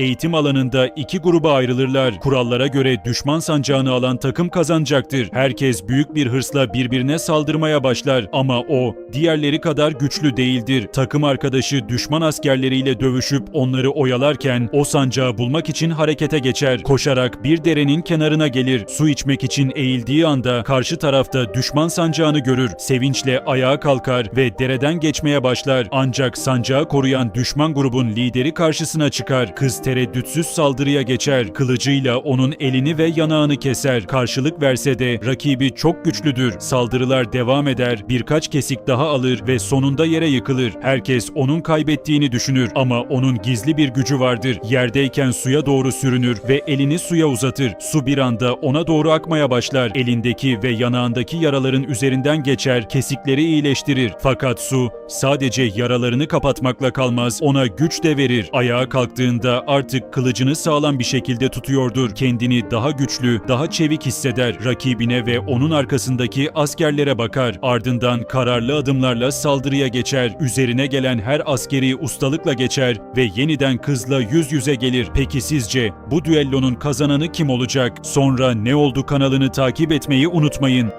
Eğitim alanında iki gruba ayrılırlar. Kurallara göre düşman sancağını alan takım kazanacaktır. Herkes büyük bir hırsla birbirine saldırmaya başlar ama o diğerleri kadar güçlü değildir. Takım arkadaşı düşman askerleriyle dövüşüp onları oyalarken o sancağı bulmak için harekete geçer. Koşarak bir derenin kenarına gelir. Su içmek için eğildiği anda karşı tarafta düşman sancağını görür. Sevinçle ayağa kalkar ve dereden geçmeye başlar. Ancak sancağı koruyan düşman grubun lideri karşısına çıkar. Kız tereddütsüz saldırıya geçer. Kılıcıyla onun elini ve yanağını keser. Karşılık verse de rakibi çok güçlüdür. Saldırılar devam eder. Birkaç kesik daha alır ve sonunda yere yıkılır. Herkes onun kaybettiğini düşünür ama onun gizli bir gücü vardır. Yerdeyken suya doğru sürünür ve elini suya uzatır. Su bir anda ona doğru akmaya başlar. Elindeki ve yanağındaki yaraların üzerinden geçer, kesikleri iyileştirir. Fakat su sadece yaralarını kapatmakla kalmaz, ona güç de verir. Ayağa kalktığında artık kılıcını sağlam bir şekilde tutuyordur. Kendini daha güçlü, daha çevik hisseder. Rakibine ve onun arkasındaki askerlere bakar. Ardından kararlı adımlarla saldırıya geçer. Üzerine gelen her askeri ustalıkla geçer ve yeniden kızla yüz yüze gelir. Peki sizce bu düellonun kazananı kim olacak? Sonra Ne Oldu kanalını takip etmeyi unutmayın.